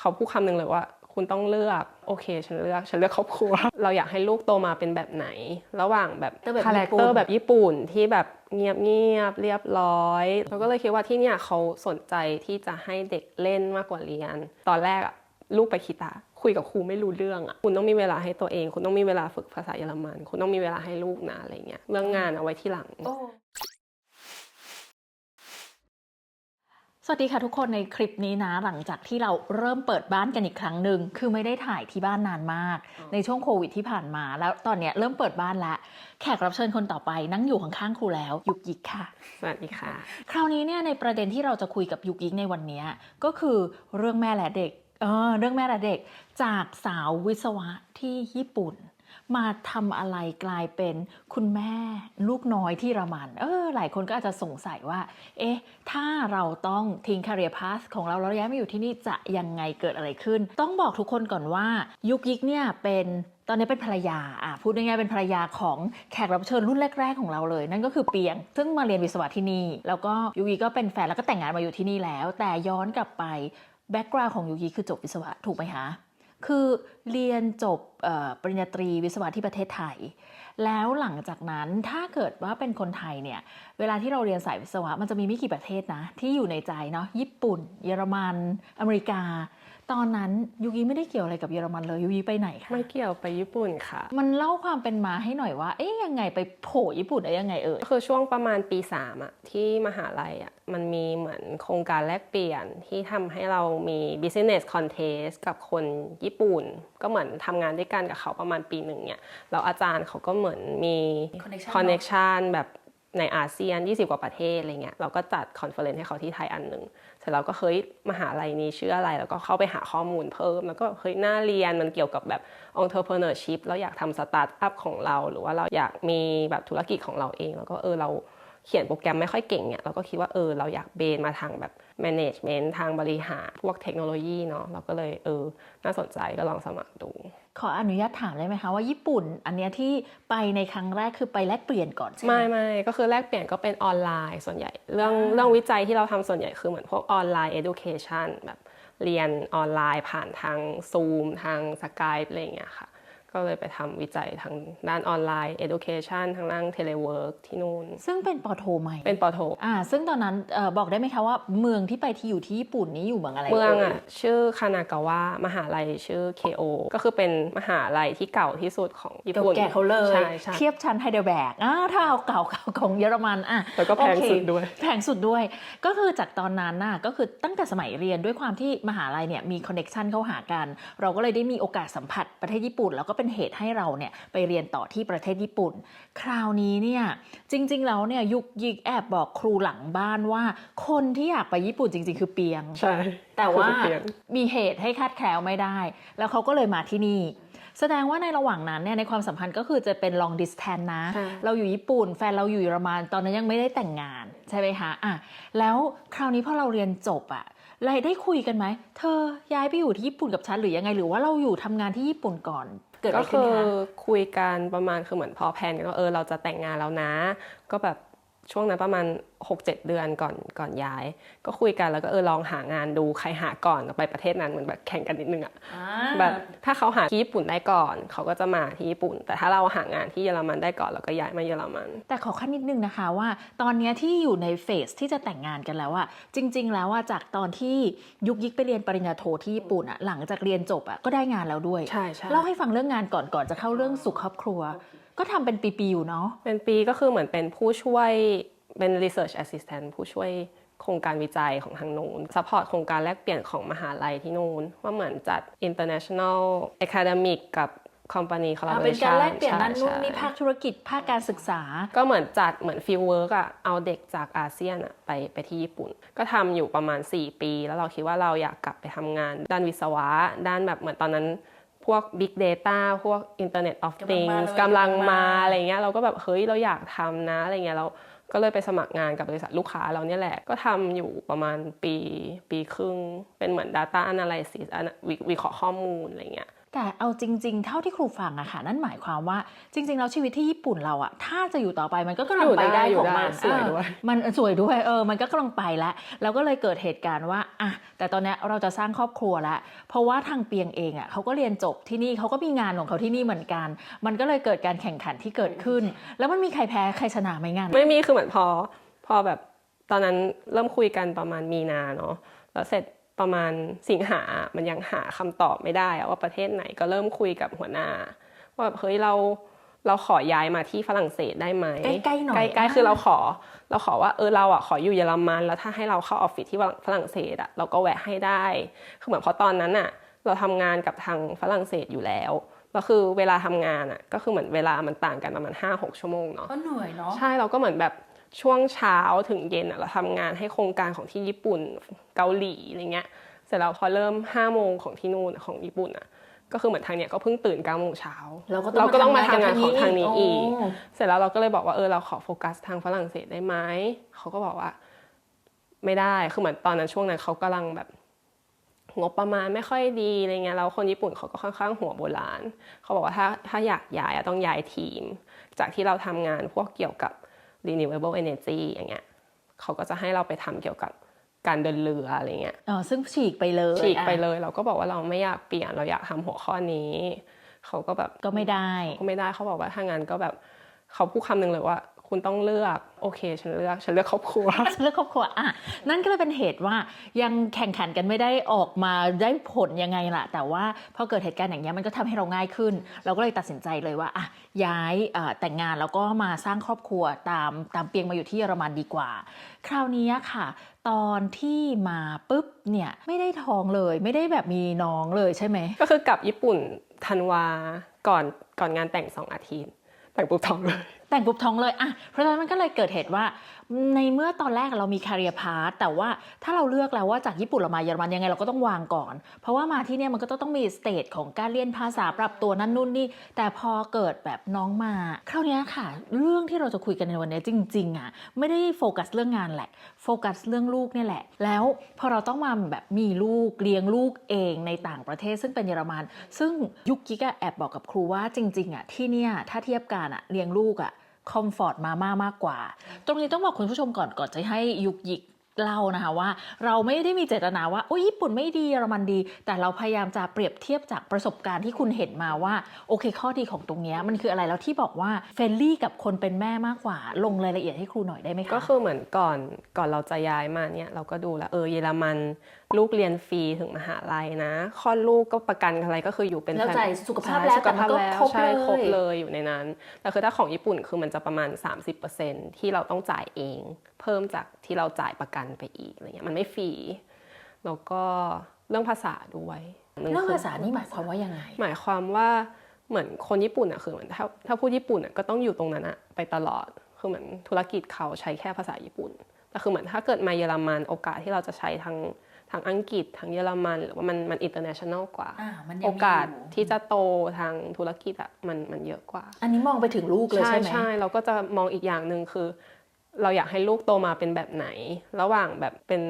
เขาพูดคำหนึ่งเลยว่า คุณต้องเลือกโอเค ฉันเลือกฉันเลือกครอบครัว เราอยากให้ลูกโตมาเป็นแบบไหน ระหว่างแบบแบบคาแรคเตอญี่ปุ่ร์นแบบญี่ปุ่นที่แบบเงียบเงียบๆเรียบร้อยเราก็เลยคิดว่าที่เนี่ยเขาสนใจที่จะให้เด็กเล่นมากกว่าเรียน ตอนแรกอะลูกไปคิตาคุยกับครูไม่รู้เรื่องอะคุณต้องมีเวลาให้ตัวเอง คุณต้องมีเวลาฝึกภาษาเยอรมัน คุณต้องมีเวลาให้ลูกนะอะไรเงี้ย เรื่องงานเอาไว้ที่หลัง สวัสดีค่ะทุกคนในคลิปนี้นะหลังจากที่เราเริ่มเปิดบ้านกันอีกครั้งหนึ่งคือไม่ได้ถ่ายที่บ้านนานมากอ๋อในช่วงโควิดที่ผ่านมา แล้วตอนเนี้ยเริ่มเปิดบ้านแล้วแขกรับเชิญคนต่อไปนั่งอยู่ข้างๆครูแล้วยุกยิกค่ะ สวัสดีค่ะ คราวนี้เนี่ยในประเด็นที่เราจะคุยกับยุกยิกในวันเนี้ยก็คือเรื่องแม่และเด็กเออเรื่องแม่และเด็กจากสาววิศวะที่ญี่ปุ่น มาทำอะไรกลายเป็นคุณแม่ลูกน้อยที่เยอรมัน เออ หลายคนก็อาจจะสงสัยว่า เอ๊ะ ถ้าเราต้องทิ้ง career path ของเราแล้วย้ายมาอยู่ที่นี่จะยังไงเกิดอะไรขึ้น ต้องบอกทุกคนก่อนว่า ยุกยิกเนี่ยเป็นตอนนี้เป็นภรรยาอะพูดง่ายๆเป็นภรรยาของแขกรับเชิญรุ่นแรก ๆ ของเราเลย นั่นก็คือเปียง ซึ่งมาเรียนวิศวะที่นี่ แล้วก็ยุกิก็เป็นแฟนแล้วก็แต่งงานมาอยู่ที่นี่แล้ว แต่ย้อนกลับไปแบ็กกราวของยุกิคือจบวิศวะถูกไหมคะ คือเรียนจบปริญญาตรีวิศวะที่ประเทศไทย แล้วหลังจากนั้นถ้าเกิดว่าเป็นคนไทยเนี่ยเวลาที่เราเรียนสายวิศวะมันจะมีไม่กี่ประเทศนะ ที่อยู่ในใจเนาะญี่ปุ่น เยอรมัน อเมริกา ตอนนั้นยูกิไม่ได้เกี่ยวอะไรกับเยอรมันเลยยูกิไปไหนคะไม่เกี่ยวไปญี่ปุ่นค่ะ มันเล่าความเป็นมาให้หน่อยว่า เอ๊ยยังไงไปโผล่ญี่ปุ่นได้ยังไงเอ่ยก็คือช่วงประมาณปี3อะที่มหาลัยอะมันมีเหมือนโครงการแลกเปลี่ยนที่ทำให้เรามี business contest กับคนญี่ปุ่น ก็เหมือนทำงานด้วยกันกับเขาประมาณปีหนึ่งเนี่ยแล้วอาจารย์เขาก็เหมือนมี Connection connection แบบ ในอาเซียน 20 กว่าประเทศอะไรเงี้ยเราก็จัดคอนเฟอเรนซ์ให้เขาที่ไทยอันหนึ่งเสร็จเราก็เฮ้ยมหาลัยนี้ชื่ออะไร แล้วก็เข้าไปหาข้อมูลเพิ่ม แล้วก็เฮ้ยน่าเรียนมันเกี่ยวกับแบบ entrepreneurship เราอยากทำสตาร์ทอัพของเรา หรือว่าเราอยากมีแบบธุรกิจของเราเอง แล้วก็เออเรา เขียนโปรแกรมไม่ค่อยเก่งเนี่ยเราก็คิดว่าเออเราอยากเบนมาทางแบบ management ทางบริหารพวกเทคโนโลยีเนาะเราก็เลยเออน่าสนใจก็ลองสมัครดู ขออนุญาตถามได้ไหมคะว่าญี่ปุ่น อันเนี้ยที่ไปในครั้งแรกคือไปแลกเปลี่ยนก่อนใช่ไหมไม่ไม่ก็คือแลกเปลี่ยนก็เป็นออนไลน์ส่วนใหญ่ เรื่องอ่าเรื่องวิจัยที่เราทำส่วนใหญ่คือเหมือนพวกออนไลน์ education แบบเรียนออนไลน์ผ่านทาง Zoom ทาง Skype อะไรอย่างเงี้ยค่ะ ก็เลยไปทำวิจัยทางด้านออนไลน์ education ทางด้าน telework ที่นู่น ซึ่งเป็นปอโทใหม่ เป็นปอโทอ่า ซึ่งตอนนั้นเออบอกได้ไหมคะว่าเมืองที่ไปที่อยู่ที่ญี่ปุ่นนี้อยู่เมืองอะไร เมืองยอะ ชื่อคานากาวะมหาลัยชื่อ KO ก็คือเป็นมหาลัยที่เก่าที่สุดของญี่เก่าปุ่นแก่เขาเลยใช่ใช่เทียบชั้นไฮเดลแบกอ่าถ้าเอาเก่าเก่าของเยอรมันอะแล้วก็แพงโอเคสุดด้วย แพงสุดด้วย ก็คือจากตอนนั้นน่ะก็คือตั้งแต่สมัยเรียนด้วยความที่มหาลัยเนี่ยมีคอนเน็ชันเข้าหากัน เราก็เลยได้มีโอกาสสัมผัสประเทศญี่ปุ่นแล้วก็เป็นเหตุให้เราเนี่ยไปเรียนต่อที่ประเทศญี่ปุ่น คราวนี้เนี่ยจริง ๆ แล้วเนี่ยยุกยิกแอบบอกครูหลังบ้านว่า คนที่อยากไปญี่ปุ่นจริง ๆ คือเปียงใช่แต่ว่าคือเปลี่ยนมีเหตุให้คาดแคล้วไม่ได้ แล้วเขาก็เลยมาที่นี่แสดงว่าในระหว่างนั้นเนี่ยในความสัมพันธ์ก็คือจะเป็น long distance นะใช่เราอยู่ญี่ปุ่น แฟนเราอยู่เยอรมันตอนนั้นยังไม่ได้แต่งงาน ใช่ไหมคะอะแล้วคราวนี้พอเราเรียนจบอะเราได้คุยกันไหม เธอย้ายไปอยู่ที่ญี่ปุ่นกับฉันหรือยังไงหรือว่าเราอยู่ทำงานที่ญี่ปุ่นก่อน เกิดอะก็ไรขึ้นคือคะคุยกันประมาณคือเหมือนพอแพลนกันว่าเออเราจะแต่งงานแล้วนะ ก็แบบ ช่วงนั้นประมาณ 6-7 เดือนก่อนก่อนย้าย ก็คุยกันแล้วก็เออลองหางานดูใครหาก่อนไปประเทศนั้นเหมือนแบบแข่งกันนิดนึงอะอ่าแบบถ้าเขาหาที่ญี่ปุ่นได้ก่อน เขาก็จะมาที่ญี่ปุ่น แต่ถ้าเราหางานที่เยอรมันได้ก่อนเราก็ย้ายมาเยอรมัน แต่ขอขั้นนิดนึงนะคะว่า ตอนเนี้ยที่อยู่ในเฟสที่จะแต่งงานกันแล้วอะจริง ๆ แล้วอะจากตอนที่ยุกยิกไปเรียนปริญญาโทที่ญี่ปุ่นอะหลังจากเรียนจบอะก็ได้งานแล้วด้วยใช่ใช่เล่าให้ฟังเรื่องงานก่อนก่อนจะเข้าเรื่องสุขครอบครัวก็ทำเป็นปีๆอยู่เนาะเป็นปีก็คือเหมือนเป็นผู้ช่วยเป็น research assistant ผู้ช่วยโครงการวิจัยของทางนู้น support โครงการแลกเปลี่ยนของมหาลัยที่นู้นว่าเหมือนจัด international academic กับ company อ่า collaboration เป็นการแลกเปลี่ยนนั่นนู่นใช่นี่ภาคธุรกิจภาคการศึกษา ก็เหมือนจัดเหมือนฟิลเวิร์กอะเอาเด็กจากอาเซียนอะไปไปที่ญี่ปุ่น ก็ทำอยู่ประมาณ 4 ปี แล้วเราคิดว่าเราอยากกลับไปทำงาน ด้านวิศวะ ด้านแบบเหมือนตอนนั้น พวก Big Data พวก Internet of กำลังมา Things เลยกำลังกำลังมามาอะไรเงี้ยเราก็แบบเฮ้ยเราอยากทำนะอะไรเงี้ยเราก็เลยไปสมัครงานกับบริษัทลูกค้าเราเนี่ยแหละ ก็ทำอยู่ประมาณปีปีครึ่ง เป็นเหมือน Data Analysis อันวิวิเคราะห์ข้อมูลอะไรเงี้ย แต่เอาจริง ๆ เท่าที่ครูฟังอะค่ะ นั่นหมายความว่าจริง ๆ แล้วชีวิตที่ญี่ปุ่นเราอะถ้าจะอยู่ต่อไปมันก็กำลังไปได้อยู่ของได้มันสวยด้วยเออมันสวยด้วยเออมันก็กำลังไปแล้วแล้วก็เลยเกิดเหตุการณ์ว่าอะแต่ตอนเนี้ยเราจะสร้างครอบครัวแล้วเพราะว่าทางเปียงเองอะเขาก็เรียนจบที่นี่เขาก็มีงานของเขาที่นี่เหมือนกัน มันก็เลยเกิดการแข่งขันที่เกิดขึ้น แล้วมันมีใครแพ้ใครชนะไหมงานไม่มีคือเหมือนพอพอแบบตอนนั้นเริ่มคุยกันประมาณมีนาเนาะแล้วเสร็จ ประมาณสิงหา มันยังหาคำตอบไม่ได้อะว่าประเทศไหนก็เริ่มคุยกับหัวหน้า ว่าแบบเฮ้ยเราเราขอย้ายมาที่ฝรั่งเศสได้ไหมใกล้ๆหน่อยใกล้อ่าๆคือเราขอ เราขอว่าเออเราอะขออยู่เยอรมันแล้วถ้าให้เราเข้าออฟฟิศที่ฝรั่งเศสอะเราก็แวะให้ได้คือเหมือนเพราะตอนนั้นอะ เราทำงานกับทางฝรั่งเศสอยู่แล้วแล้วคือเวลาทำงานอะก็คือเหมือนเวลามันต่างกันประมาณ5-6ชั่วโมงเนาะก็เหนื่อยเนาะใช่เราก็เหมือนแบบ ช่วงเช้าถึงเย็นอะเราทำงานให้โครงการของที่ญี่ปุ่นเกาหลีอะไรเงี้ยเสร็จแล้วพอเริ่ม5้าโมงของที่นู่นของญี่ปุ่นอะก็คือเหมือนทางเนี้ยก็เพิ่งตื่น9ก้าโมงเช้าเราก็เราก็ต้องมาทำงานกับของทางนี้อีกโเสร็จแล้วเราก็เลยบอกว่าเออเราขอโฟกัสทางฝรั่งเศสได้ไหมเขาก็บอกว่า ไม่ได้คือเหมือนตอนนั้นช่วงนั้นเขากำลังแบบงบประมาณไม่ค่อยดีอะไรเงี้ยแล้วคนญี่ปุ่นเขาก็ค่อนข้างหัวโบราณเขาบอกว่าถ้าถ้าอยากย้ายอะต้องย้ายทีม จากที่เราทำงานพวกเกี่ยวกับ renewable energy อย่างเงี้ยเขาก็จะให้เราไปทำเกี่ยวกับการเดินเรืออะไรเงี้ยอ๋อซึ่งฉีกไปเลยฉีกไปอะเลย เราก็บอกว่าเราไม่อยากเปลี่ยนเราอยากทำหัวข้อนี้ เขาก็แบบก็ไม่ได้ก็ไม่ได้เขาบอกว่าถ้างั้นก็แบบเขาพูดคำหนึ่งเลยว่า คุณต้องเลือกโอเค ฉันเลือก ฉันเลือกครอบครัวเรื่องครอบครัวอะนั่นก็เลยเป็นเหตุว่ายังแข่งขันกันไม่ได้ออกมาได้ผลยังไงล่ะ แต่ว่าพอเกิดเหตุการณ์อย่างเงี้ยมันก็ทำให้เราง่ายขึ้น เราก็เลยตัดสินใจเลยว่าอะย้ายเอ่อแต่งงานแล้วก็มาสร้างครอบครัวตามตามเปียงมาอยู่ที่เยอรมันดีกว่า คราวนี้ค่ะ ตอนที่มาปุ๊บเนี่ยไม่ได้ท้องเลย ไม่ได้แบบมีน้องเลยใช่ไหมก็คือกลับญี่ปุ่นธันวาก่อนก่อนงานแต่งสองอาทิตย์แต่งปุ๊บท้องเลย แต่งปุ๊บท้องเลยอะเพราะฉะนั้นมันก็เลยเกิดเหตุว่า ในเมื่อตอนแรกเรามีคาเรียพาร์แต่ว่าถ้าเราเลือกแล้วว่าจากญี่ปุ่นเรามาเยอรมันยังไงเราก็ต้องวางก่อน เพราะว่ามาที่เนี่ยมันก็ต้องมีสเตจของการเรียนภาษาปรับตัวนั่นนู่นนี่ แต่พอเกิดแบบน้องมาคราวนี้ค่ะ เรื่องที่เราจะคุยกันในวันนี้จริงๆอะไม่ได้โฟกัสเรื่องงานแหละโฟกัสเรื่องลูกเนี่ยแหละ แล้วพอเราต้องมาแบบมีลูกเลี้ยงลูกเองในต่างประเทศซึ่งเป็นเยอรมัน ซึ่งยุคกิ๊กะแอบบอกกับครูว่าจริงๆอะที่เนี่ยถ้าเทียบกันอะเลี้ยงลูกอะ คอมฟอร์ตมาม่ามากกว่า ตรงนี้ต้องบอกคุณผู้ชมก่อนก่อนจะให้ยุกยิก เล่านะคะว่าเราไม่ได้มีเจตนาว่าโอ้ยญี่ปุ่นไม่ดีเยอรมันดี แต่เราพยายามจะเปรียบเทียบจากประสบการณ์ที่คุณเห็นมาว่า โอเคข้อดีของตรงเนี้ยมันคืออะไรแล้วที่บอกว่าเฟรนลี่กับคนเป็นแม่มากกว่า ลงรายละเอียดให้ครูหน่อยได้ไหมคะก็คือเหมือนก่อนก่อนเราจะย้ายมาเนี่ยเราก็ดูแล้วเออเยอรมัน ลูกเรียนฟรีถึงมหาลัยนะคลอดลูกก็ประกันอะไรก็คืออยู่เป็นแล้วแฟนจ่ายสุขภาพใช่แล้วสุขภาพแต่มันก็แล้วครบใช่เลยครบเลยอยู่ในนั้นแต่คือถ้าของญี่ปุ่นคือมันจะประมาณ 30%ที่เราต้องจ่ายเอง เพิ่มจากที่เราจ่ายประกันไปอีกอะไรเงี้ยมันไม่ฟรีแล้วก็เรื่องภาษาด้วยหนึ่เรื่องคืภาษานี่หมายความว่ายังไง หมายความว่าเหมือนคนญี่ปุ่นอะคือเหมือนถ้าถ้าพูดญี่ปุ่นอะก็ต้องอยู่ตรงนั้นอะไปตลอดคือเหมือนธุรกิจเขาใช้แค่ภาษาญี่ปุ่นแต่คือเหมือนถ้าเกิดมาเยอรมันโอกาสที่เราจะใช้ทั้งทางอังกฤษทางเยอรมันหรือว่ามันมันอินเตอร์เนชั่นแนลกว่าอ่ามันยังมีโอกาสอยู่ที่จะโตทางธุรกิจอะมันมันเยอะกว่า อันนี้มองไปถึงลูกเลยใช่ใช่ไหมใช่เราก็จะมองอีกอย่างหนึ่งคือ เราอยากให้ลูกโตมาเป็นแบบไหน ระหว่างแบบเป็น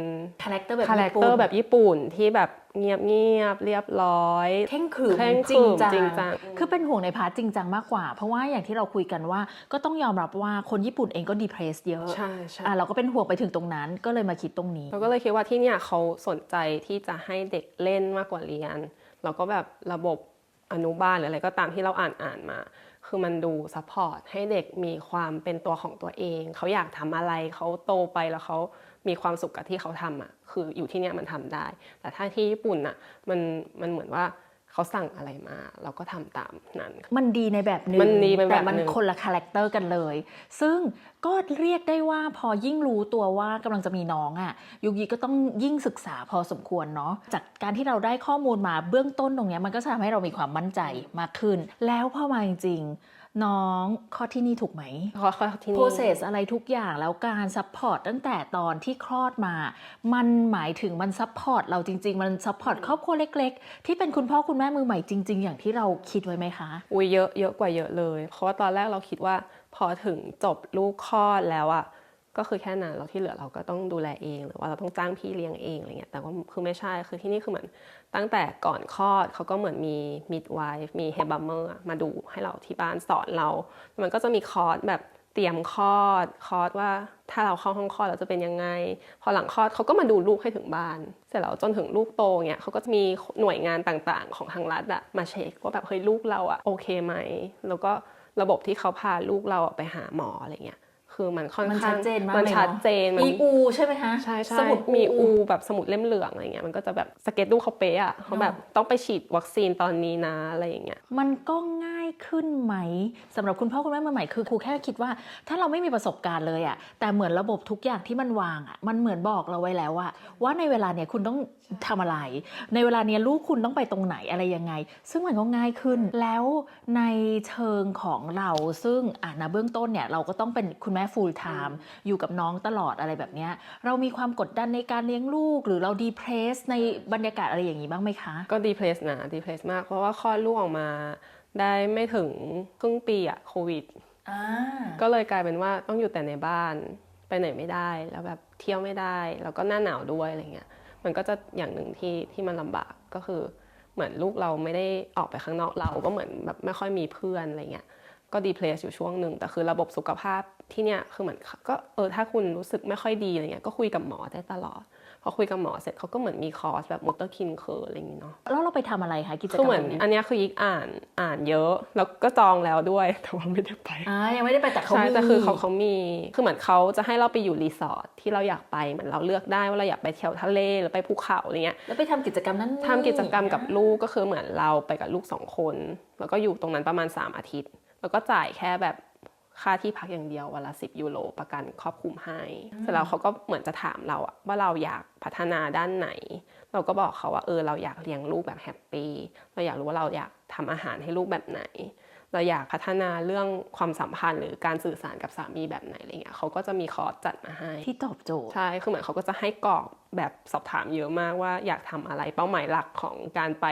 คาแรคเตอร์แบบคาแรคเตอร์แบบญี่ปุ่นที่แบบเงียบเงียบๆเรียบร้อยเข่งขรึมเคร่งจริงจังจริงจังคือเป็นห่วงในพาร์ทจริงจังมากกว่า เพราะว่าอย่างที่เราคุยกันว่าก็ต้องยอมรับว่าคนญี่ปุ่นเองก็ดีเพรสเยอะใช่ใช่อะเราก็เป็นห่วงไปถึงตรงนั้นก็เลยมาคิดตรงนี้เราก็เลยคิดว่าที่เนี่ยเขาสนใจที่จะให้เด็กเล่นมากกว่าเรียนแล้วก็แบบระบบอนุบาลหรืออะไรก็ตามที่เราอ่านอ่านมา คือมันดูซัพพอร์ตให้เด็กมีความเป็นตัวของตัวเอง เขาอยากทำอะไรเขาโตไปแล้วเขามีความสุขกับที่เขาทำอะคืออยู่ที่เนี่ยมันทำได้ แต่ถ้าที่ญี่ปุ่นอะมันมันเหมือนว่า เขาสั่งอะไรมา เราก็ทำตามนั้น มันดีในแบบหนึ่งมันดีในแบบแต่มันหนึ่งคนละคาแรคเตอร์กันเลย ซึ่งก็เรียกได้ว่าพอยิ่งรู้ตัวว่ากำลังจะมีน้องอะ่ะยุกยีก็ต้องยิ่งศึกษาพอสมควรเนาะจากการที่เราได้ข้อมูลมาเบื้องต้นตรงเนี้ยมันก็จะทำให้เรามีความมั่นใจมากขึ้น แล้วพอมาจริงๆ น้องข้อที่นี่ถูกไหมเพราะเขาที่นี่ process อะไรทุกอย่างแล้วการซัพพอร์ตตั้งแต่ตอนที่คลอดมา มันหมายถึงมันซัพพอร์ตเราจริง ๆ มันซัพพอร์ตครอบครัวเล็ก ๆ ที่เป็นคุณพ่อคุณแม่มือใหม่จริง ๆ อย่างที่เราคิดไว้ไหมคะ อุ้ยเยอะเยอะกว่าเยอะเลย เพราะว่าตอนแรกเราคิดว่าพอถึงจบลูกคลอดแล้วอะ ก็คือแค่นั้นแล้วที่เหลือเราก็ต้องดูแลเอง หรือว่าเราต้องจ้างพี่เลี้ยงเองอะไรเงี้ยแต่ว่าคือไม่ใช่คือที่นี่คือเหมือนตั้งแต่ก่อนคลอดเขาก็เหมือนมีมิดไวฟ์มีเฮบัมเมอร์มาดูให้เราที่บ้านสอนเรา มันก็จะมีคอร์สแบบเตรียมคลอดคอร์สว่าถ้าเราเข้าห้องคลอดเราจะเป็นยังไง พอหลังคลอดเขาก็มาดูลูกให้ถึงบ้าน เสร็จแล้วจนถึงลูกโตเนี่ยเขาก็จะมีหน่วยงานต่างๆ ของทางรัฐอะมาเช็คว่าแบบเฮ้ยลูกเราอะโอเคไหมแล้วก็ระบบที่เขาพาลูกเราอะไปหาหมออะไรเงี้ย คือมันค่อนมันข้างชัดเจนมากมันเลยชัดเนาะเจนมันมีอูใช่ไหมคะใช่ใช่สมุดมีอูแบบสมุดเล่มเหลืองอะไรเงี้ยมันก็จะแบบสเก็ตดูเขาเป๊ะอะเขาแบบต้องไปฉีดวัคซีนตอนนี้นะอะไรอย่างเงี้ยมันก็ง่าย ขึ้นไหมสำหรับคุณพ่อคุณแม่มือใหม่คือครูแค่คิดว่า ถ้าเราไม่มีประสบการณ์เลยอะแต่เหมือนระบบทุกอย่างที่มันวางอะมันเหมือนบอกเราไว้แล้วอะว่าในเวลาเนี้ยคุณต้องทำอะไร ในเวลาเนี้ยลูกคุณต้องไปตรงไหนอะไรยังไง ซึ่งมันก็ง่ายขึ้นแล้วในเชิงของเราซึ่งอ่านะเบื้องต้นเนี่ยเราก็ต้องเป็นคุณแม่ full time อยู่กับน้องตลอดอะไรแบบเนี้ยเรามีความกดดันในการเลี้ยงลูก หรือเราดีเพรสในบรรยากาศอะไรอย่างนี้บ้างไหมคะ ก็ดีเพลสนะดีเพลสมากเพราะว่าคลอดลูกออกมา ได้ไม่ถึงครึ่งปีอะโควิดอ่าก็เลยกลายเป็นว่าต้องอยู่แต่ในบ้านไปไหนไม่ได้ แล้วแบบเที่ยวไม่ได้ แล้วก็หน้าหนาวด้วยอะไรเงี้ยมันก็จะอย่างหนึ่งที่ที่มันลำบากก็คือเหมือนลูกเราไม่ได้ออกไปข้างนอกเราก็เหมือนแบบไม่ค่อยมีเพื่อนอะไรเงี้ยก็ดีเพลสอยู่ช่วงหนึ่งแต่คือระบบสุขภาพที่เนี่ยคือเหมือนก็เออถ้าคุณรู้สึกไม่ค่อยดีอะไรเงี้ยก็คุยกับหมอได้ตลอด พอคุยกับหมอเสร็จเขาก็เหมือนมีคอร์สแบบมอเตอร์คินเคอร์อะไรอย่างงี้เนาะแล้วเราไปทำอะไรคะกิจกรรคือมเหมือนตรงนี้อันเนี้ยคือยิกอ่านอ่านเยอะ แล้วก็จองแล้วด้วยแต่ว่าไม่ได้ไปอ่ายังไม่ได้ไปแต่เขาใช่มีแต่คือเขาเขามีคือเหมือนเขาจะให้เราไปอยู่รีสอร์ทที่เราอยากไปเหมือนเราเลือกได้ว่าเราอยากไปเที่ยวทะเลหรือไปภูเขาอะไรเงี้ยแล้วไปทำกิจกรรมนั้นทำกิจกรรมกับลูกก็คือเหมือนเราไปกับลูกสองคน แล้วก็อยู่ตรงนั้นประมาณ 3 อาทิตย์ แล้วก็จ่ายแค่แบบ ค่าที่พักอย่างเดียววันละสิบยูโรประกันครอบคลุมให้ เสร็จแล้วเขาก็เหมือนจะถามเราอะว่าเราอยากพัฒนาด้านไหน เราก็บอกเขาว่าเออเราอยากเลี้ยงลูกแบบแฮปปี้เราอยากรู้ว่าเราอยากทำอาหารให้ลูกแบบไหน เราอยากพัฒนาเรื่องความสัมพันธ์หรือการสื่อสารกับสามีแบบไหนอะไรเงี้ยเขาก็จะมีคอร์สจัดมาให้ที่ตอบโจทย์ใช่คือเหมือนเขาก็จะให้กรอกแบบสอบถามเยอะมากว่าอยากทำอะไรเป้าหมายหลักของการไป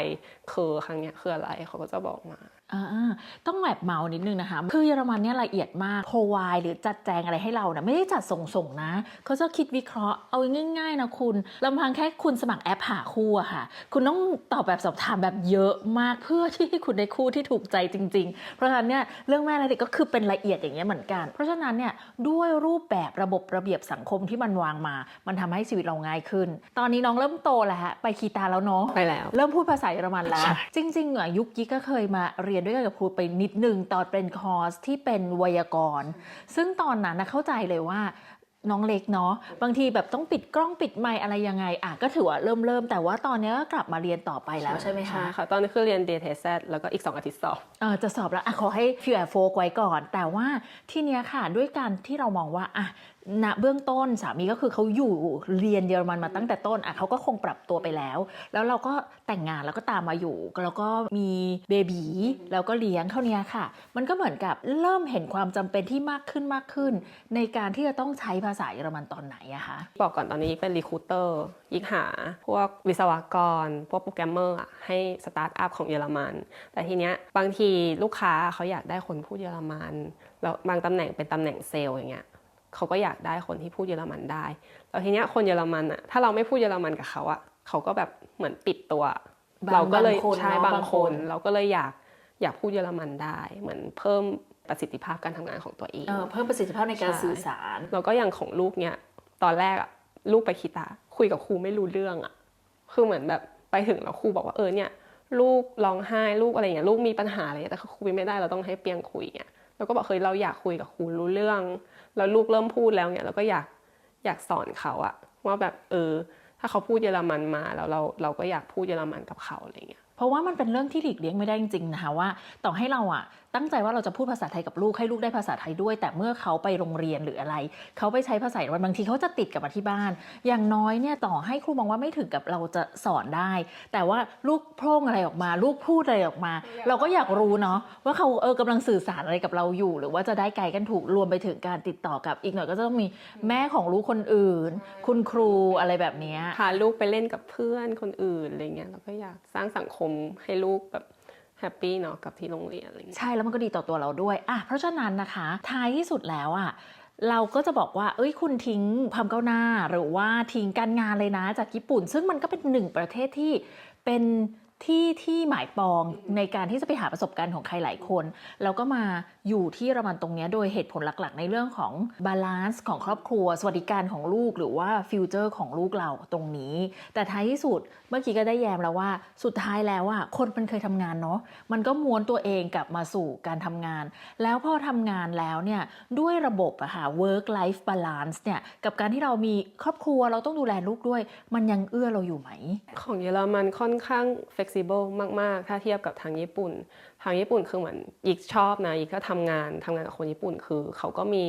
เคอร์ครั้งเนี้ยคืออะไรเขาก็จะบอกมา อ่าต้องแบบเมานิดนึงนะคะ คือเยอรมันเนี่ยละเอียดมากโพวายหรือจัดแจงอะไรให้เรานะไม่ได้จัดส่งๆนะเขาจะคิดวิเคราะห์เอาง่ายๆนะคุณลำพังแค่คุณสมัครแอปหาคู่อะค่ะ คุณต้องตอบแบบสอบถามแบบเยอะมากเพื่อที่ให้คุณได้คู่ที่ถูกใจจริง ๆ เพราะฉะนั้นเนี่ยเรื่องแม่และเด็กก็คือเป็นละเอียดอย่างเงี้ยเหมือนกัน เพราะฉะนั้นเนี่ยด้วยรูปแบบระบบระเบียบสังคมที่มันวางมา มันทำให้ชีวิตเราง่ายขึ้น ตอนนี้น้องเริ่มโตแล้วฮะไปคีตาแล้วเนาะไปแล้ว เริ่มพูดภาษาเยอรมันแล้วใช่จริงๆอะยุคกี้ก็เคยมาเรียนด้วยกันกับครูไปนิดนึงตอนเป็นคอร์สที่เป็นไวยากรณ์ ซึ่งตอนนั้นนะเข้าใจเลยว่าน้องเล็กเนาะบางทีแบบต้องปิดกล้องปิดไมค์อะไรยังไงอะก็ถือว่าเริ่มเริ่มแต่ว่าตอนนี้ก็กลับมาเรียนต่อไปแล้วใช่ไหมคะใช่ค่ะ ตอนนี้คือเรียน d t s แล้วก็อีก 2 อาทิตย์สอบเออจะสอบแล้วอะขอให้ฟิวแอร์โฟกไว้ก่อน แต่ว่าที่เนี้ยค่ะด้วยการที่เรามองว่าอะ ณเบื้องต้นสามีก็คือเขาอยู่เรียนเยอรมันมาตั้งแต่ต้นอะเขาก็คงปรับตัวไปแล้ว แล้วเราก็แต่งงานแล้วก็ตามมาอยู่แล้วก็มีเบบีแล้วก็เลี้ยงเท่านี้ค่ะ มันก็เหมือนกับเริ่มเห็นความจำเป็นที่มากขึ้นมากขึ้น ในการที่จะต้องใช้ภาษาเยอรมันตอนไหนอะคะบอกก่อนตอนนี้เป็นรีคูเตอร์ยิกหา พวกวิศวกร พวกโปรแกรมเมอร์ให้สตาร์ทอัพของเยอรมัน แต่ทีเนี้ยบางทีลูกค้าเขาอยากได้คนพูดเยอรมันแล้วบางตำแหน่งเป็นตำแหน่งเซลล์อย่างเงี้ย เขาก็อยากได้คนที่พูดเยอรมันได้ แล้วทีเนี้ยคนเยอรมันอะถ้าเราไม่พูดเยอรมันกับเขาอะเขาก็แบบเหมือนปิดตัวบางเราก็เลยบางคนใช่เนอะบางบางคคนนเราก็เลยอยากอยากพูดเยอรมันได้ เหมือนเพิ่มประสิทธิภาพการทำงานของตัวเองเออเพิ่มประสิทธิภาพในการใช่สื่อสารแล้วก็อย่างของลูกเนี่ยตอนแรกอะลูกไปคีตาคุยกับครูไม่รู้เรื่องอะคือเหมือนแบบไปถึงแล้วครูบอกว่าเออเนี่ยลูกร้องไห้ลูกอะไรเงี้ยลูกมีปัญหาอะไรเงี้ยแต่คือคุยไม่ได้เราต้องให้เปียงคุยเงี้ยเราก็บอกเฮ้ยเราอยากคุยกับครูรู้เรื่อง แล้วลูกเริ่มพูดแล้วเนี่ยเราก็อยากอยากสอนเขาอะว่าแบบเออ ถ้าเขาพูดเยอรมันมาแล้วเราเราก็อยากพูดเยอรมันกับเขาอะไรเงี้ยเพราะว่ามันเป็นเรื่องที่หลีกเลี่ยงไม่ได้จริงๆนะคะว่า ต่อให้เราอะตั้งใจว่าเราจะพูดภาษาไทยกับลูกให้ลูกได้ภาษาไทยด้วย แต่เมื่อเขาไปโรงเรียนหรืออะไร เขาไปใช้ภาษาวันบางทีเขาจะติดกับมาที่บ้าน อย่างน้อยเนี่ยต่อให้ครูมองว่าไม่ถึงกับเราจะสอนได้ แต่ว่าลูกโพร่งอะไรออกมา ลูกพูดอะไรออกมา เราก็อยากรู้เนาะว่าเขาเออกำลังสื่อสารอะไรกับเราอยู่ หรือว่าจะได้ไกลกันถูกรวมไปถึงการติดต่อกับอีกหน่อยก็จะต้องมีแม่ของลูกคนอื่น คุณครูอะไรแบบนี้พาลูกไปเล่นกับเพื่อนคนอื่นอะไรเงี้ยเราก็อยากสร้างสังคมให้ลูกแบบ แฮปปี้เนาะกับที่โรงเรียนอะไรเงี้ยใช่แล้วมันก็ดีต่อตัวเราด้วยอะเพราะฉะนั้นนะคะท้ายที่สุดแล้วอะเราก็จะบอกว่า เอ้ย คุณทิ้งความก้าวหน้า หรือว่าทิ้งการงานเลยนะ จากญี่ปุ่น ซึ่งมันก็เป็นหนึ่งประเทศที่เป็น ที่ที่หมายปองในการที่จะไปหาประสบการณ์ของใครหลายคน แล้วก็มาอยู่ที่เยอรมันตรงนี้โดยเหตุผลหลักๆ ในเรื่องของบาลานซ์ของครอบครัว สวัสดิการของลูกหรือว่าฟิวเจอร์ของลูกเราตรงนี้ แต่ท้ายที่สุดเมื่อกี้ก็ได้แย้มแล้วว่าสุดท้ายแล้วอะคนมันเคยทำงานเนาะมันก็ม้วนตัวเองกลับมาสู่การทำงาน แล้วพอทำงานแล้วเนี่ยด้วยระบบอะค่ะ work life balance เนี่ยกับการที่เรามีครอบครัวเราต้องดูแลลูกด้วย มันยังเอื้อเราอยู่ไหม ของเยอรมันค่อนข้าง flexible มาก ๆ ถ้าเทียบกับทางญี่ปุ่น ทางญี่ปุ่นคือเหมือนยิกชอบนะยิกก็ทำงานทำงานกับคนญี่ปุ่นคือเขาก็มี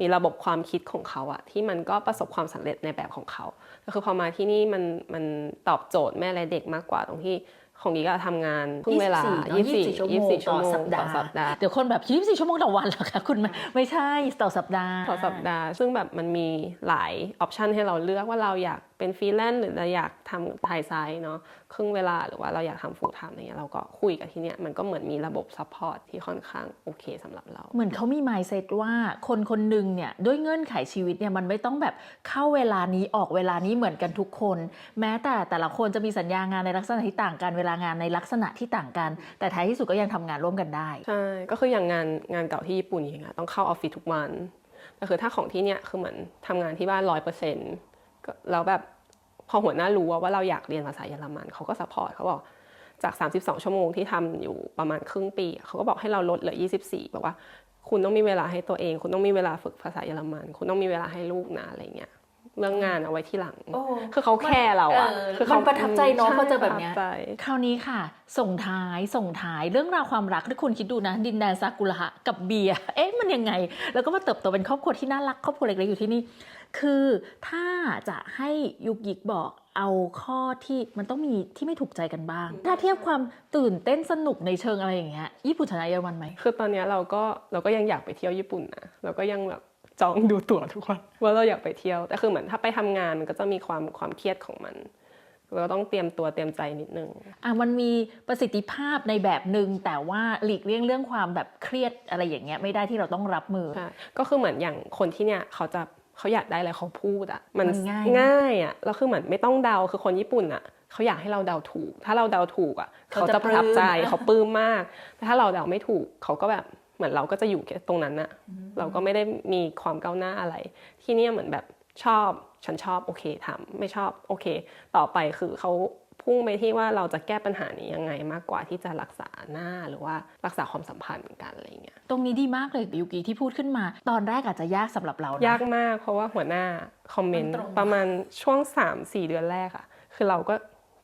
มีระบบความคิดของเขาอะที่มันก็ประสบความสำเร็จในแบบของเขา ก็คือพอมาที่นี่มันมันตอบโจทย์แม่และเด็กมากกว่าตรงที่ของยิกก็ทำงานครึ่งเวลา24เนอะ24ชั่วโมง24 ชั่วโมงต่อสัปดาต่อห์สัปดาห์เดี๋ยวคนแบบ 24 ชั่วโมงต่อวันเหรอคะคุณไม่ไม่ใช่ต่อสัปดาห์ ต่อสัปดาห์ ซึ่งแบบมันมีหลายออปชันให้เราเลือกว่าเราอยาก เป็นฟรีแลนซ์หรือเราอยากทำไทยไซด์เนาะครึ่งเวลาหรือว่าเราอยากทำฟูลไทม์อะไรเงี้ยเราก็คุยกับที่เนี้ยมันก็เหมือนมีระบบซัพพอร์ตที่ค่อนข้างโอเคสำหรับเรา เหมือนเขามี mindset ว่าคนคนหนึ่งเนี่ยด้วยเงื่อนไขชีวิตเนี่ยมันไม่ต้องแบบเข้าเวลานี้ออกเวลานี้เหมือนกันทุกคน แม้แต่แต่ละคนจะมีสัญญางานในลักษณะที่ต่างกันเวลางานในลักษณะที่ต่างกัน แต่ท้ายที่สุดก็ยังทำงานร่วมกันได้ใช่ก็คืออย่างงานงานเก่าที่ญี่ปุ่นอย่างเงี้ยต้องเข้าออฟฟิศทุกวันแต่คือถ้าของที่เนี้ยคือเหมือนทำงานที่บ้านร้อยเปอร์เซ็นต์ แล้วแบบพอหัวหน้ารู้ว่าเราอยากเรียนภาษาเยอรมันเขาก็สปอร์ตเขาบอกจาก 32 ชั่วโมงที่ทำอยู่ประมาณครึ่งปี เขาก็บอกให้เราลดเหลือ 24บอกว่า คุณต้องมีเวลาให้ตัวเอง คุณต้องมีเวลาฝึกภาษาเยอรมัน คุณต้องมีเวลาให้ลูกนะอะไรเงี้ยเรื่องงานเอาไว้ที่หลังโอ้คือเขาแคร์เราอะเออคือมันประทับใจเนอะใช่พอเจอแบบเนี้ยประทัใจคราวนี้ค่ะ ส่งท้ายส่งท้ายเรื่องราวความรักที่คุณคิดดูนะ ดินแดนซากุระกับเบียร์เอ๊ะมันยังไง แล้วก็มาเติบโตเป็นครอบครัวที่น่ารักครอบครัวเล็กๆอยู่ที่นี่ คือถ้าจะให้ยุกยิกบอกเอาข้อที่มันต้องมีที่ไม่ถูกใจกันบ้าง ถ้าเทียบความตื่นเต้นสนุกในเชิงอะไรอย่างเงี้ยญี่ปุ่นชนะเยอรมันไหมคือตอนเนี้ยเราก็เราก็ยังอยากไปเที่ยวญี่ปุ่นนะเราก็ยังแบบจองดูตั๋วทุกวันว่าเราอยากไปเที่ยว แต่คือเหมือนถ้าไปทำงานมันก็จะมีความความเครียดของมันเราก็ต้องเตรียมตัวเตรียมใจนิดนึงอะมันมีประสิทธิภาพในแบบหนึ่งแต่ว่าหลีกเลี่ยงเรื่องความแบบเครียดอะไรอย่างเงี้ยไม่ได้ที่เราต้องรับมือใช่ก็คือเหมือนอย่างคนที่เนี่ยเขาจะ เขาอยากได้อะไรเขาพูดอะมันมันง่ายง่ายอะแล้วคือเหมือนไม่ต้องเดาคือคนญี่ปุ่นอะเขาอยากให้เราเดาถูก ถ้าเราเดาถูกอะเขาจะประทับใจเขาปลื้มมาก แต่ถ้าเราเดาไม่ถูกเขาก็แบบเหมือนเราก็จะอยู่แค่ตรงนั้นอะเราก็ไม่ได้มีความก้าวหน้าอะไร ที่เนี่ยเหมือนแบบชอบฉันชอบโอเคทำไม่ชอบโอเค ต่อไปคือเขา พุ่งไปที่ว่าเราจะแก้ปัญหานี้ยังไงมากกว่าที่จะรักษาหน้าหรือว่ารักษาความสัมพันธ์กันอะไรเงี้ยตรงนี้ดีมากเลยยูกิที่พูดขึ้นมา ตอนแรกอาจจะยากสำหรับเรานะยากมากเพราะว่าหัวหน้าคอมเมนมันต์ตรงประมาณช่วง 3-4 เดือนแรกอะคือเราก็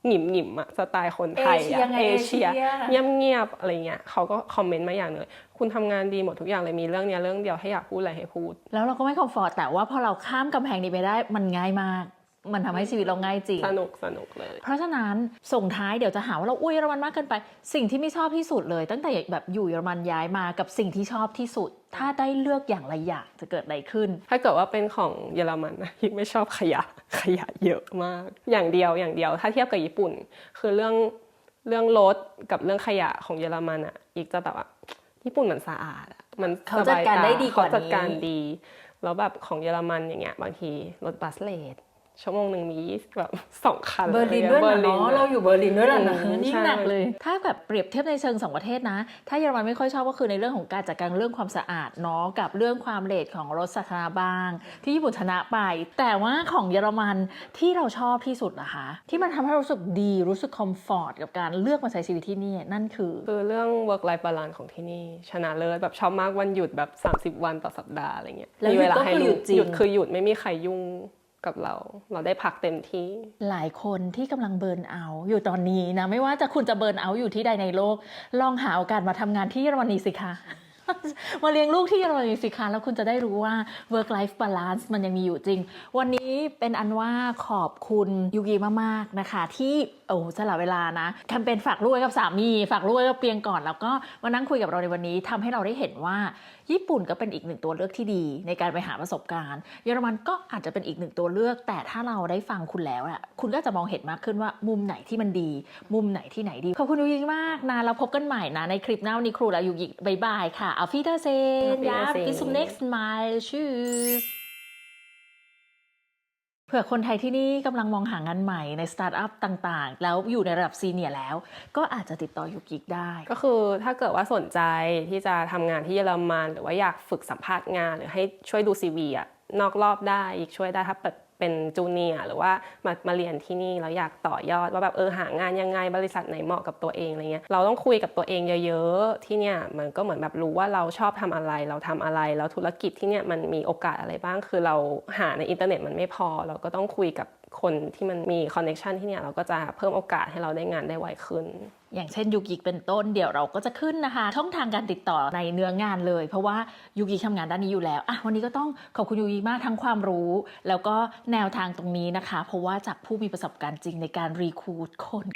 หงิมหงิมๆอะสไตล์คนไทยเอเชียอะไงเอเชียเอเชียเงียบเงียบๆอะไรเงี้ยเขาก็คอมเมนต์มาอย่างหนึ่งเลยคุณทำงานดีหมดทุกอย่างเลยมีเรื่องเนี้ยเรื่องเดียวให้อยากพูดอะไรให้พูด แล้วเราก็ไม่คอมฟอร์ตแต่ว่าพอเราข้ามกำแพงนี้ไปได้มันง่ายมาก มันทำให้ชีวิตเราง่ายจริง สนุกสนุกเลย เพราะฉะนั้นส่งท้ายเดี๋ยวจะหาว่าเราอุ้ยเยอรมันมากเกินไป สิ่งที่ไม่ชอบที่สุดเลย ตั้งแต่แบบอยู่เยอรมันย้ายมากับสิ่งที่ชอบที่สุด ถ้าได้เลือกอย่างละอย่างจะเกิดอะไรขึ้น ถ้าเกิดว่าเป็นของเยอรมันนะยิ่งไม่ชอบขยะขยะเยอะมาก อย่างเดียวอย่างเดียว ถ้าเทียบกับญี่ปุ่น คือเรื่องเรื่องรถกับเรื่องขยะของเยอรมันอะอีกจะแบบว่าญี่ปุ่นมันสะอาดอะมันเขาจัดการสบยตได้ดีกว่านี้เขจัดการดีแล้วแบบของเยอรมันอย่างเงี้ยบางทีรถบัสเลท ชั่วโมงหนึ่งมีแบบสองคันเบอร์ลินะด้วยเบอนะร์ลินเนาะอะเราอยู่เบอร์ลินด้วยนะอืมนี่ใช่หนักเลย ถ้าแบบเปรียบเทียบในเชิงสองประเทศนะ ถ้าเยอรมันไม่ค่อยชอบก็คือในเรื่องของการจัดการเรื่องความสะอาดเนาะกับเรื่องความเลทของรถสาธารณะบ้าง ที่ญี่ปุ่นชนะไป แต่ว่าของเยอรมันที่เราชอบที่สุดนะคะ ที่มันทำให้เรารู้สึกดีรู้สึกคอมฟอร์ตกับการเลือกมาใช้ชีวิตที่นี่นั่นคือคือเรื่อง work life balance ของที่นี่ ชนะเลิศแบบชอบมากวันหยุดแบบ 30 วันต่อสัปดาห์อะไรเงี้ยแล้วมีเวลาหยุดก็ให้คือลูหยุกดจริงหยุดคือหยุดไม่มีใครยุ่ง กับเรา เราได้พักเต็มที่ หลายคนที่กำลังเบิร์นเอา อยู่ตอนนี้นะ ไม่ว่าจะคุณจะเบิร์นเอาอยู่ที่ใดในโลก ลองหาโอกาสมาทำงานที่เยอรมนีสิคะ มาเลี้ยงลูกที่เยอรมนีสิคะแล้วคุณจะได้รู้ว่า work life balance มันยังมีอยู่จริง วันนี้เป็นอันว่าขอบคุณยูกิมากๆนะคะ ที่โอ้สละเวลานะแคมเปญฝากลูกไว้กับสามี ฝากลูกไว้กับเปียงก่อน แล้วก็มานั่งคุยกับเราในวันนี้ทำให้เราได้เห็นว่า ญี่ปุ่นก็เป็นอีกหนึ่งตัวเลือกที่ดี ในการไปหาประสบการณ์ เยอรมันก็อาจจะเป็นอีกหนึ่งตัวเลือก แต่ถ้าเราได้ฟังคุณแล้วอะคุณก็จะมองเห็นมากขึ้นว่ามุมไหนที่มันดี มุมไหนที่ไหนดีขอบคุณยูยิมากนะเราพบกันใหม่นะในคลิปหน้าวันนี้ครูและยูยิบายบายค่ะ auf Wiedersehen Auf ยา Wiedersehen bis zum nächsten Mal tschüss เผื่อคนไทยที่นี่กำลังมองหางานใหม่ในสตาร์ทอัพต่างๆ แล้วอยู่ในระดับซีเนียร์แล้ว ก็อาจจะติดต่อยูกิกได้ ก็คือถ้าเกิดว่าสนใจที่จะทำงานที่เยอรมัน หรือว่าอยากฝึกสัมภาษณ์งาน หรือให้ช่วยดูซีวีอะนอกรอบได้อีกช่วยได้ถ้าแบบ เป็นจูเนียหรือว่ามามาเรียนที่นี่แล้วอยากต่อยอดว่าแบบเออหางานยังไงบริษัทไหนเหมาะกับตัวเองอะไรเงี้ยเราต้องคุยกับตัวเองเยอะๆที่เนี่ยมันก็เหมือนแบบรู้ว่าเราชอบทำอะไร เราทำอะไรแล้วธุรกิจที่เนี่ยมันมีโอกาสอะไรบ้าง คือเราหาในอินเทอร์เน็ตมันไม่พอ เราก็ต้องคุยกับ คนที่มันมีคอนเน็ชันที่เนี่ยเราก็จะเพิ่มโอกาสให้เราได้งานได้ไวขึ้น อย่างเช่นยูกิกเป็นต้นเดี๋ยวเราก็จะขึ้นนะคะ ช่องทางการติดต่อในเนื้องานเลย เพราะว่ายูกิทำงานด้านนี้อยู่แล้วอะวันนี้ก็ต้องขอบคุณยูกิมากทั้งความรู้ แล้วก็แนวทางตรงนี้นะคะ เพราะว่าจากผู้มีประสบการณ์จริงในการรีคูดคน